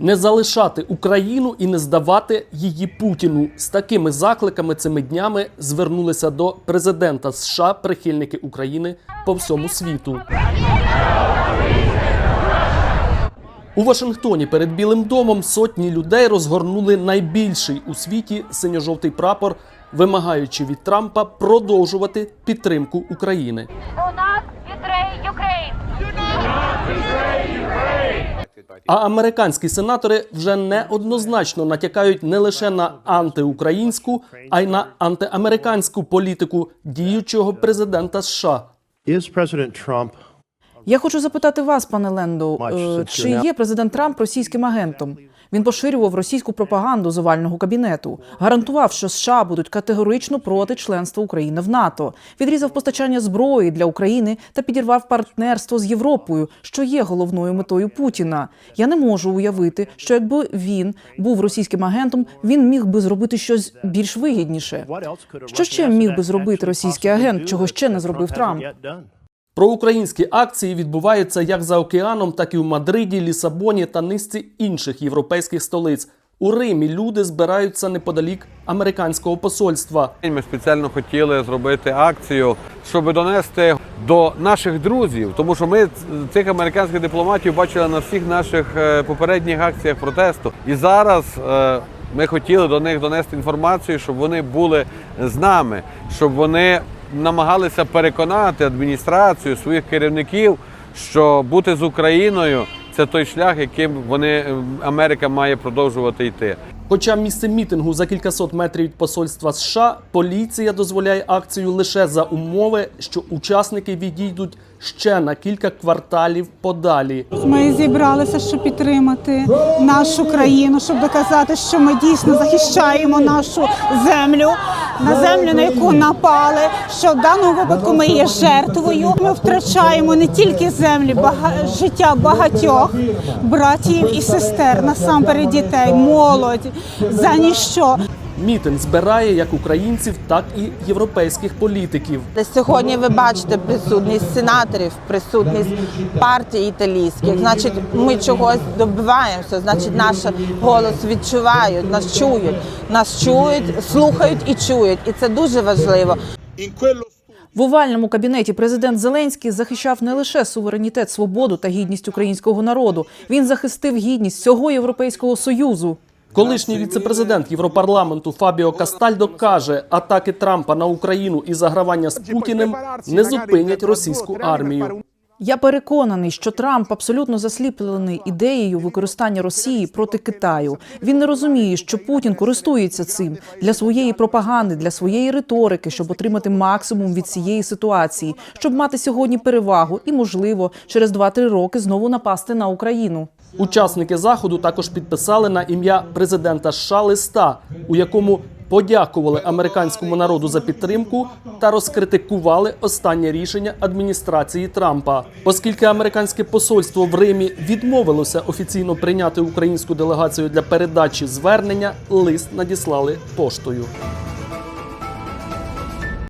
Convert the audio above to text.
не залишати Україну і не здавати її Путіну. З такими закликами цими днями звернулися до президента США прихильники України по всьому світу. У Вашингтоні перед Білим домом сотні людей розгорнули найбільший у світі синьо-жовтий прапор, вимагаючи від Трампа продовжувати підтримку України. У нас Betray Ukraine! А американські сенатори вже неоднозначно натякають не лише на антиукраїнську, а й на антиамериканську політику діючого президента США. Is President Trump Я хочу запитати вас, пане Лендоу, Much е, чи є президент Трамп російським агентом? Він поширював російську пропаганду з овального кабінету, гарантував, що США будуть категорично проти членства України в НАТО, відрізав постачання зброї для України та підірвав партнерство з Європою, що є головною метою Путіна. Я не можу уявити, що якби він був російським агентом, він міг би зробити щось більш вигідніше. Що ще міг би зробити російський агент, чого ще не зробив Трамп? Проукраїнські акції відбуваються як за океаном, так і в Мадриді, Лісабоні та низці інших європейських столиць. У Римі люди збираються неподалік американського посольства. Ми спеціально хотіли зробити акцію, щоб донести до наших друзів, тому що ми цих американських дипломатів бачили на всіх наших е, попередніх акціях протесту. І зараз е, ми хотіли до них донести інформацію, щоб вони були з нами, щоб вони намагалися переконати адміністрацію своїх керівників, що бути з Україною це той шлях, яким вони е, Америка має продовжувати йти. Хоча місце мітингу за кількасот метрів від посольства США, поліція дозволяє акцію лише за умови, що учасники відійдуть ще на кілька кварталів подалі. Ми зібралися, щоб підтримати нашу країну, щоб доказати, що ми дійсно захищаємо нашу землю, на землю, на яку напали. Що в даному випадку ми є жертвою. Ми втрачаємо не тільки землі, бага... життя багатьох братів і сестер, насамперед дітей, молодь за ніщо. Мітинг збирає як українців, так і європейських політиків. Де Сьогодні ви бачите присутність сенаторів, присутність партій італійських. Значить, ми чогось добиваємося. Значить, наш голос відчувають, нас чують, нас чують, слухають і чують. І це дуже важливо. В овальному кабінеті президент Зеленський захищав не лише суверенітет, свободу та гідність українського народу. Він захистив гідність всього європейського союзу. Колишній віцепрезидент Європарламенту Фабіо Кастальдо каже, атаки Трампа на Україну і загравання з Путіним не зупинять російську армію. Я переконаний, що Трамп абсолютно засліплений ідеєю використання Росії проти Китаю. Він не розуміє, що Путін користується цим для своєї пропаганди, для своєї риторики, щоб отримати максимум від цієї ситуації, щоб мати сьогодні перевагу і, можливо, через 2-3 роки знову напасти на Україну. Учасники заходу також підписали на ім'я президента США листа, у якому подякували американському народу за підтримку та розкритикували останнє рішення адміністрації Трампа, оскільки американське посольство в Римі відмовилося офіційно прийняти українську делегацію для передачі звернення. Лист надіслали поштою.